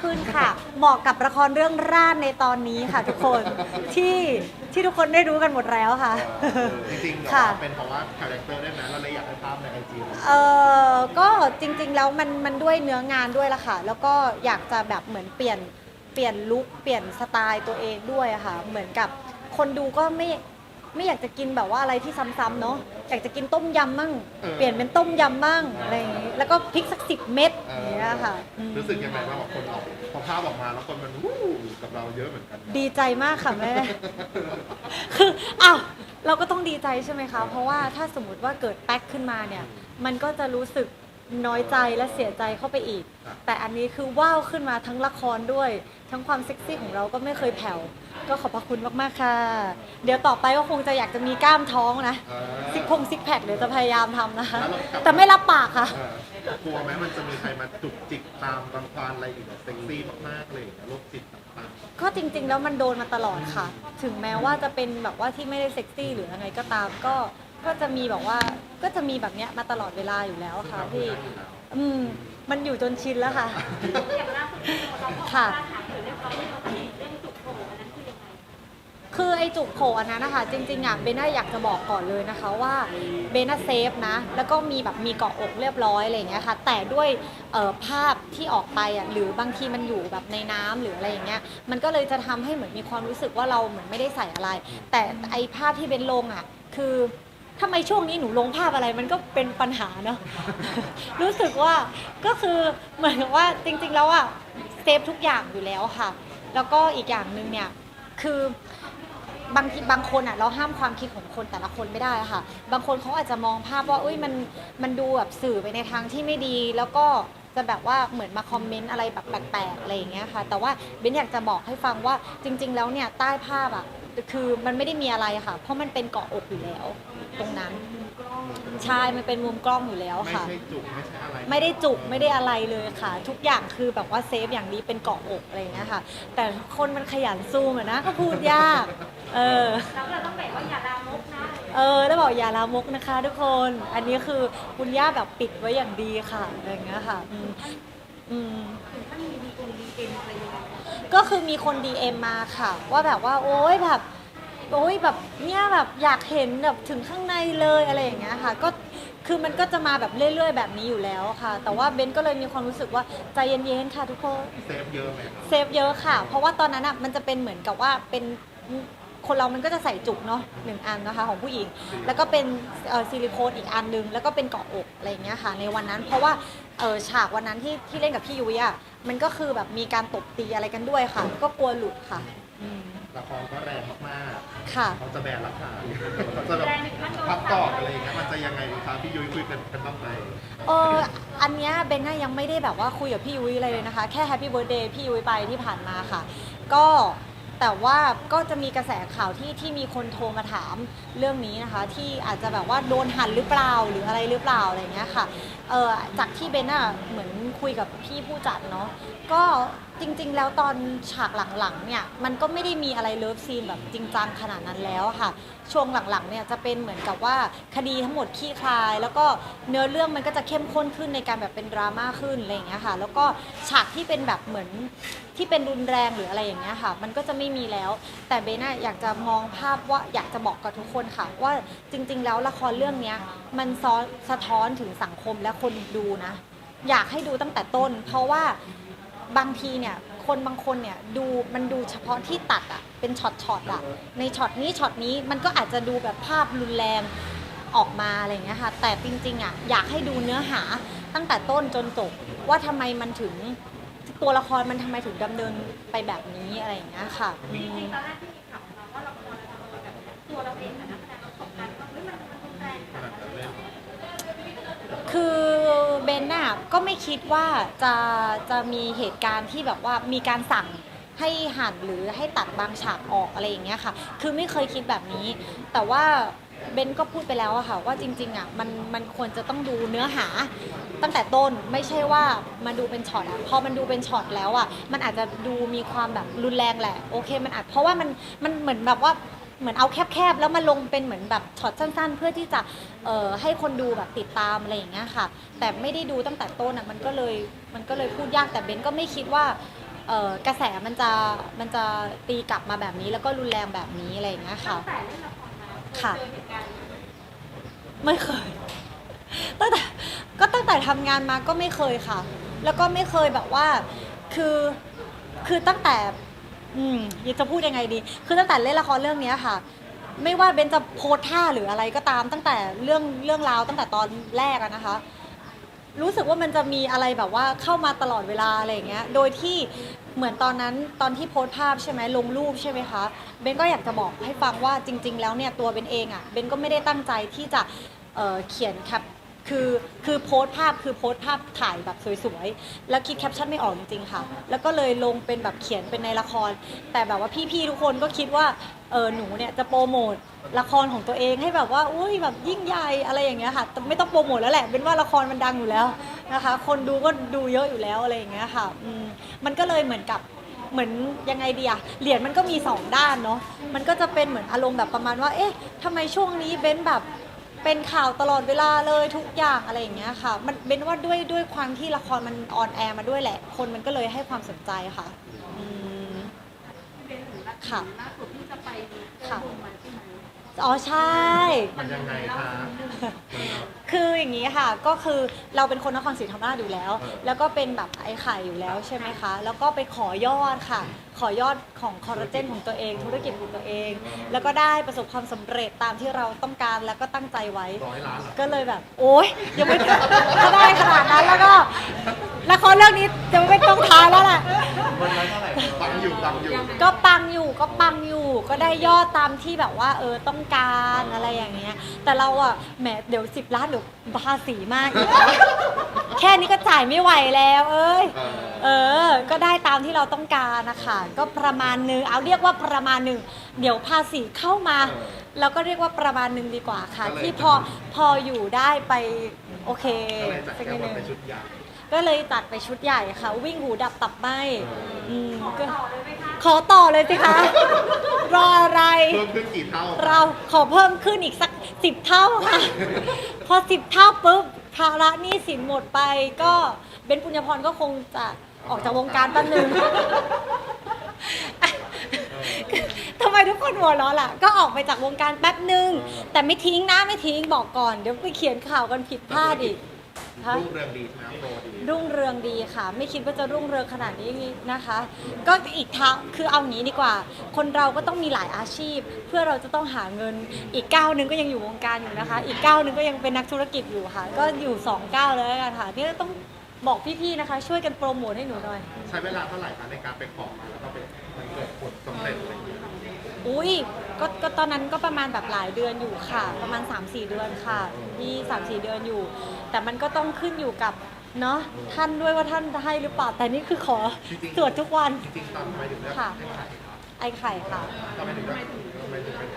ขึ้นค่ะ เหมาะกับละครเรื่องร่านในตอนนี้ค่ะ ทุกคนที่ที่ทุกคนได้รู้กันหมดแล้วค่ะเออจริงๆเหรอค่ะ เป็นเพราะว่าคาแรคเตอร์ได้ไหมเราเลยอยากให้ภาพในไอจีเออก็จริงๆแล้วมันมันด้วยเนื้องานด้วยละค่ะ แล้วก็อยากจะแบบเหมือนเปลี่ยนเปลี่ยนลุคเปลี่ยนสไตล์ตัวเองด้วยอะค่ะ เหมือนกับคนดูก็ไม่ ไม่อยากจะกินแบบว่าอะไรที่ซ้ำๆเนาะอยากจะกินต้มยำมั่งเปลี่ยนเป็นต้มยำมั่งอะไรอย่างงี้แล้วก็พริกสักสิบเม็ดอย่างเงี้ยค่ะอืมรู้สึกยังไงบ้างกับคนออกพอภาพออกมาแล้วคนมันวู้กับเราเยอะเหมือนกันนะดีใจมากค่ะแม่ คืออ้าวเราก็ต้องดีใจใช่ไหมคะ เพราะว่าถ้าสมมติว่าเกิดแป๊กขึ้นมาเนี่ย มันก็จะรู้สึกน้อยใจและเสียใจเข้าไปอีก แต่อันนี้คือว้าวขึ้นมาทั้งละครด้วย ทั้งความเซ็กซี่ของเราก็ไม่เคยแผ่ว ก็ขอบพระคุณมากๆค่ะ เดี๋ยวต่อไปก็คงจะอยากจะมีกล้ามท้องนะเออซิกพงซิกแพคเดี๋ยวจะพยายามทำนะคะแล้วเรากลับแต่ไม่รับปากค่ะเออกลัวไหมมันจะมีใครมาจุกจิกตามรังควานอะไรอีกแบบเซ็กซี่มากๆเลยโรคจิตต่างก็จริงๆ แล้วมันโดนมาตลอดค่ะ ถึงแม้ว่าจะเป็นแบบว่าที่ไม่ได้เซ็กซี่หรืออะไรก็ตามก็ก็จะมีแบบว่าก็จะมีแบบเนี้ยมาตลอดเวลาอยู่แล้วๆค่ะทำพี่ได้อยู่แล้วอืมมันอยู่จนชินแล้วค่ะ อย่างล่าสุดที่เราบอกค่ะว่าถามถึงเรื่องความที่เราเห็นเรื่องจุกโผล่อันนั้นคือยังไง คือไอ้จุกโผล่อันนั้นนะคะจริงๆอะเบน่าอยากจะบอกก่อนเลยนะคะว่าเบน่าเซฟนะ แล้วก็มีแบบมีเกาะอกเรียบร้อยอะไรอย่างเงี้ยค่ะ แต่ด้วยภาพที่ออกไปอะหรือบางทีมันอยู่แบบในน้ำหรืออะไรอย่างเงี้ยมันก็เลยจะทำให้เหมือนมีความรู้สึกว่าเราเหมือนไม่ได้ใส่อะไร แต่ไอ้ภาพที่เบนลงอะคือทำไมช่วงนี้หนูลงภาพอะไรมันก็เป็นปัญหาเนาะรู้สึกว่าก็คือเหมือนว่าจริง ๆ แล้วอะเซฟทุกอย่างอยู่แล้วค่ะ แล้วก็อีกอย่างหนึ่งเนี่ยคือ บางทีบางคนอะเราห้ามความคิดของคนแต่ละคนไม่ได้ค่ะ บางคนเขาอาจจะมองภาพว่าเอ้ยมันมันดูแบบสื่อไปในทางที่ไม่ดี แล้วก็จะแบบว่าเหมือนมาคอมเมนต์อะไรแบบแปลกๆอะไรอย่างเงี้ยค่ะ แต่ว่าเบนอยากจะบอกให้ฟังว่าจริง ๆ แล้วเนี่ยใต้ภาพอะคือมันไม่ได้มีอะไรค่ะ เพราะมันเป็นเกาะอกอยู่แล้วตรงนั้น ใช่ มันเป็นมุมกล้องอยู่แล้วไม่ค่ะ ใช่จุกไม่ใช่อะไรไม่ได้จุกไม่ได้อะไรเลยค่ะ ทุกอย่างคือแบบว่าเซฟอย่างดีเป็นเกาะอกอะไรอย่างเงี้ยค่ะ แต่คนมันขยันซูมอะนะก็พูดยาก เออ แล้วเราต้องแบบว่าอย่าลามกนะเออแล้วบอกอย่าลามกนะคะ ทุกคน อันนี้คือคุณย่าแบบปิดไว้อย่างดีค่ะอะไรอย่างเงี้ยค่ะอืมอืมถ้ามีดีองดีเอ็นอะไรยังไงก็คือมีคน DM มาค่ะ ว่าแบบว่าโอ๊ยแบบ โอ๊ยแบบเนี่ยแบบอยากเห็นแบบถึงข้างในเลยอะไรอย่างเงี้ยค่ะก็คือมันก็จะมาแบบเรื่อย ๆ แบบนี้อยู่แล้วค่ะ แต่ว่าเบนก็เลยมีความรู้สึกว่าใจเย็นๆค่ะทุกคน เซฟเยอะไหมครับเซฟเยอะค่ะ เพราะว่าตอนนั้นอะมันจะเป็นเหมือนกับว่าเป็นคนเรามันก็จะใส่จุกเนาะหนึ่งอันนะคะของผู้หญิง แล้วก็เป็นเอ่อซิลิโคนอีกอันนึง แล้วก็เป็นเกาะอกอะไรอย่างเงี้ยค่ะ ในวันนั้นเพราะว่าเออฉากวันนั้นที่ที่เล่นกับพี่ยุ้ยอะมันก็คือแบบมีการตบตีอะไรกันด้วยค่ะ ก็กลัวหลุดค่ะอืม ละครก็แรงมากค่ะ ๆเขาจะแบนราคาเขาจะแบบพับกอดอะไรอย่างเงี้ยมันจะยังไงดีครับพี่ยุ้ยคุยกันกันบ้างไหมเอออันเนี้ยเบนน่ะยังไม่ได้แบบว่าคุยกับพี่ยุ้ยอะไรเลยนะคะ แค่แฮปปี้เบิร์ดเดย์พี่ยุ้ยไปที่ผ่านมาค่ะ ก็แต่ว่าก็จะมีกระแสข่าวที่ที่มีคนโทรมาถามเรื่องนี้นะคะ ที่อาจจะแบบว่าโดนหันหรือเปล่าหรืออะไรหรือเปล่าอะไรเงี้ยค่ะเออจากที่เบนน่ะเหมือนคุยกับพี่ผู้จัดเนาะก็ จริงๆ แล้วตอนฉากหลังๆ เนี่ย มันก็ไม่ได้มีอะไรเลิฟซีนแบบจริงจังขนาดนั้นแล้วค่ะ ช่วงหลังๆ เนี่ยจะเป็นเหมือนกับว่าคดีทั้งหมดคลี่คลาย แล้วก็เนื้อเรื่องมันก็จะเข้มข้นขึ้นในการแบบเป็นดราม่าขึ้นอะไรอย่างเงี้ยค่ะ แล้วก็ฉากที่เป็นแบบเหมือนที่เป็นรุนแรงหรืออะไรอย่างเงี้ยค่ะ มันก็จะไม่มีแล้ว แต่เบน่าอยากจะมองภาพว่าอยากจะบอกกับทุกคนค่ะ ว่าจริง ๆ แล้วละครเรื่องเนี้ยมันซ้อนสะท้อนถึงสังคมและคนดูนะ อยากให้ดูตั้งแต่ต้น เพราะว่า บางทีเนี่ยคนบางคนเนี่ยดูมันดูเฉพาะที่ตัดอะเป็นช็อตช็อตๆอะในช็อตนี้ช็อตนี้มันก็อาจจะดูแบบภาพรุนแรงออกมาอะไรอย่างเงี้ยค่ะแต่จริงๆอะอยากให้ดูเนื้อหาตั้งแต่ต้นจนจบว่าทำไมมันถึงตัวละครมันทำไมถึงดำเนินไปแบบนี้อะไรอย่างเงี้ยค่ะอืจริงมๆตอนแรกที่มีข่าวมาว่าเราควรจะทำแบบตัวเราเองกับนักแสดงเราตกกันว่าเฮ้ยมันมันรุนแรงขนาดนั้นเลยคือเบนน่ะ ก็ไม่คิดว่าจะจะมีเหตุการณ์ที่แบบว่ามีการสั่งให้หั่นหรือให้ตัดบางฉากออกอะไรอย่างเงี้ยค่ะ คือไม่เคยคิดแบบนี้ แต่ว่าเบนก็พูดไปแล้วอะค่ะว่าจริงๆอะมันมันควรจะต้องดูเนื้อหา ตั้งแต่ต้นไม่ใช่ว่ามาดูเป็นช็อตอะพอมันดูเป็นช็อตแล้วอะมันอาจจะดูมีความแบบรุนแรงแหละโอเคมันอาจเพราะว่ามันมันเหมือนแบบว่า เหมือนเอาแคบๆ แล้วมาลงเป็นเหมือนแบบช็อตสั้นๆ เพื่อที่จะเอ่อให้คนดูแบบติดตามอะไรอย่างเงี้ยค่ะ แต่ไม่ได้ดูตั้งแต่ต้นอะมันก็เลยมันก็เลยพูดยากแต่เบนก็ไม่คิดว่าเอ่อกระแสมันจะมันจะตีกลับมาแบบนี้แล้วก็รุนแรงแบบนี้อะไรอย่างเงี้ยค่ะตั้งแต่เล่นละครมาเคยค่ะ เจอเหตุการณ์นี้ไหมไม่เคย ตั้งแต่ก็ตั้งแต่ทำงานมาก็ไม่เคยค่ะ แล้วก็ไม่เคยแบบว่า คือ คือตั้งแต่ อืมยจะพูดยังไงดี คือตั้งแต่เล่นละครเรื่องเนี้ยค่ะ ไม่ว่าเบนจะโพสท่าหรืออะไรก็ตามตั้งแต่เรื่องเรื่องราวตั้งแต่ตอนแรกอะนะคะ รู้สึกว่ามันจะมีอะไรแบบว่าเข้ามาตลอดเวลาอะไรอย่างเงี้ย โดยที่เหมือนตอนนั้นตอนที่โพสภาพใช่ไหมลงรูปใช่ไหมคะเบนก็อยากจะบอกให้ฟังว่าจริง ๆ แล้วเนี่ยตัวเบนเองอะ่ะเบนก็ไม่ได้ตั้งใจที่จะเอ่อเขียนแคป คือคือโพสต์ภาพคือโพสต์ภาพถ่ายแบบสวยๆ แล้วคิดแคปชั่นไม่ออกจริงๆค่ะ แล้วก็เลยลงเป็นแบบเขียนเป็นในละคร แต่แบบว่าพี่ๆทุกคนก็คิดว่าเออหนูเนี่ยจะโปรโมทละครของตัวเองให้แบบว่าอุ้ยแบบยิ่งใหญ่อะไรอย่างเงี้ยค่ะแต่ไม่ต้องโปรโมทแล้วแหละเป็นว่าละครมันดังอยู่แล้วนะคะ คนดูก็ดูเยอะอยู่แล้วอะไรอย่างเงี้ยค่ะอืมมันก็เลยเหมือนกับเหมือนยังไงดีอะเหรียญมันก็มีสองด้านเนาะมันก็จะเป็นเหมือนอารมณ์แบบประมาณว่า เอ๊ะทำไมช่วงนี้เบ้นแบบ เป็นข่าวตลอดเวลาเลยทุกอย่างอะไรอย่างเงี้ยค่ะ มันเป็นว่าด้วยด้วยความที่ละครมันออนแอร์มาด้วยแหละ คนมันก็เลยให้ความสนใจค่ะอืม เป็นหนูล่าค่ะล่าสุดที่จะไปดูค่ะวงมันใช่ไหม อ๋อใช่ มันยังไงคะ คืออย่างนี้ค่ะก็คือเราเป็นคนนครศรีธรรมราชอยู่แล้ว เออ แล้วก็เป็นแบบไอ้ไข่อยู่แล้วใช่ไหมคะ แล้วก็ไปขอยอดค่ะ ขอยอดของคอลลาเจนของตัวเอง ธุรกิจของตัวเอง แล้วก็ได้ประสบความสำเร็จตามที่เราต้องการแล้วก็ตั้งใจไว้ ร้อยล้านเหรอก็เลยแบบ โอ๊ยยังไม่ ถ้าได้ขนาดนั้นแล้วก็ ละครเรื่องนี้จะไม่ต้องท้ายแล้วแหละมันร้อยเท่าไหร่ฟังอยู่ฟังอยู่ก็ปังอยู่ก็ปังอยู่ก็ได้ยอดตามที่แบบว่า เออต้องการอะไรอย่างเงี้ย แต่เราอะแหมเดี๋ยวสิบล้านเดี๋ยวภาษีมากอีกนะแค่นี้ก็จ่ายไม่ไหวแล้ว เอ้ย เออเออ ก็ได้ตามที่เราต้องการนะคะก็ประมาณหนึงเอาเรียกว่าประมาณหนึ่งเดี๋ยวภาษีเข้ามาเราก็เรียกว่าประมาณหนึ่งดีกว่าค่ะก็เลยที่พอพออยู่ได้ไปโอเคก็เลยจัดสักแก้นิดบนึนงไปชุดใหญ่ ก็เลยตัดไปชุดใหญ่ค่ะ วิ่งหูดับตับไหมอืมขอก็ต่อเลยไหมคะขอต่อเลยสิคะ รออะไร เพิ่มขึ้นกี่เท่า เราขอเพิ่มขึ้นอีกสักสิบเท่าค่ะ พอสิบเท่าปุ๊บภาระหนี้สินหมดไปก็เบนปุญญพรก็คงจะออกจากวงการแป๊บนึง ทำไมทุกคนหัวเราะล่ะ ก็ออกไปจากวงการแป๊บนึง แต่ไม่ทิ้งนะไม่ทิ้งบอกก่อน เดี๋ยวไปเขียนข่าวกันผิดพลาดอีก ฮะ รุ่งเรืองดีใช่ไหมโปรดี รุ่งเรืองดีค่ะ ไม่คิดว่าจะรุ่งเรืองขนาดนี้นะคะ ก็อีกทางคือเอางี้ดีกว่า คนเราก็ต้องมีหลายอาชีพ เพื่อเราจะต้องหาเงินอีกก้าวหนึงก็ยังอยู่วงการอยู่นะคะ อีกก้าวหนึงก็ยังเป็นนักธุรกิจอยู่ค่ะ ก็อยู่สองก้าวเลยแล้วกันค่ะนี่ต้องบอกพี่ๆนะคะ ช่วยกันโปรโมทให้หนูหน่อย ใช้เวลาเท่าไหร่คะในการไปขอมาแล้วก็เป็นมันเกิดผลสำเร็จอะไรอย่างเงี้ยอุ้ย ก็ก็ตอนนั้นก็ประมาณแบบหลายเดือนอยู่ค่ะ ประมาณ 3-4 เดือนค่ะที่3-4 เดือนอยู่ แต่มันก็ต้องขึ้นอยู่กับเนาะท่านด้วยว่าท่านให้หรือเปล่าแต่นี่คือขอตรวจทุกวันจริงๆตอนทำไมถึงเลือกค่ะให้ขายไอไข่ค่ะ ทำไมถึงเลือกทำไมถึงเป็น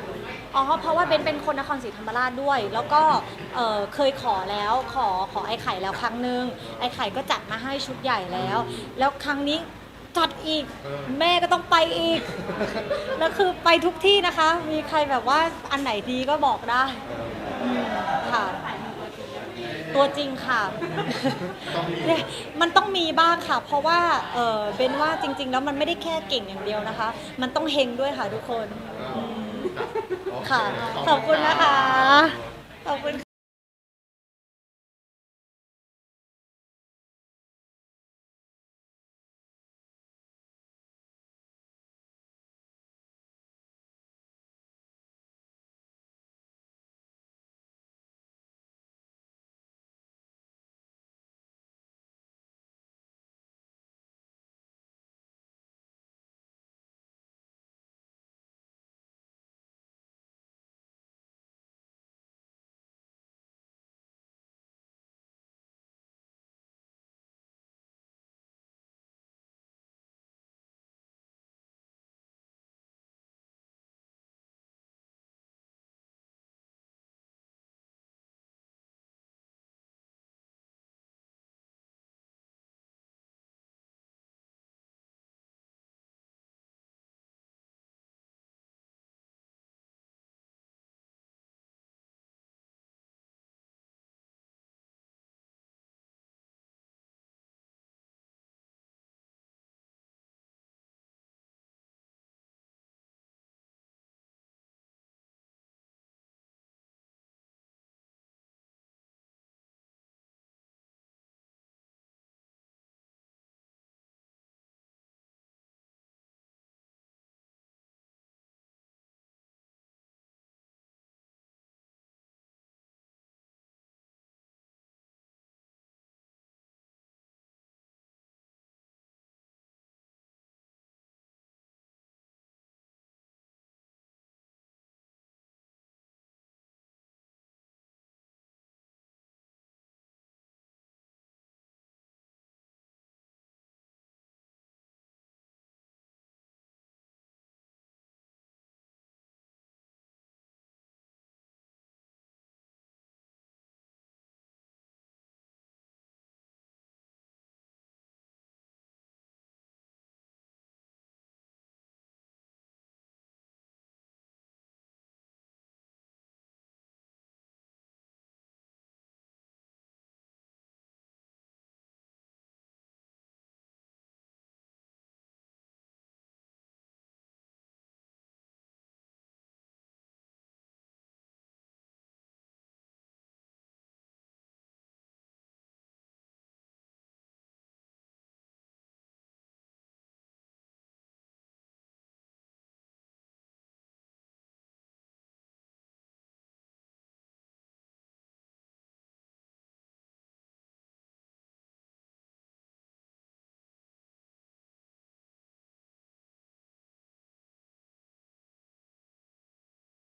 อ๋อ เพราะว่าเบนเป็นคนนครศรีธรรมราชด้วย แล้วก็เอ่อเคยขอแล้วขอขอไอไข่แล้วครั้งหนึ่งไอไข่ก็จัดมาให้ชุดใหญ่แล้ว แล้วครั้งนี้ จัดอีก แม่ก็ต้องไปอีก แล้วคือไปทุกที่นะคะ มีใครแบบว่าอันไหนดีก็บอกได้อืมค่ะ ตัวจริงค่ะต้องมีเนี่ยมันต้องมีบ้างค่ะ เพราะว่าเออเบนว่าจริง ๆ แล้วมันไม่ได้แค่เก่งอย่างเดียวนะคะ มันต้องเฮงด้วยค่ะทุกคนอืมโอเค่ะ ขอบคุณนะคะ ขอบคุณ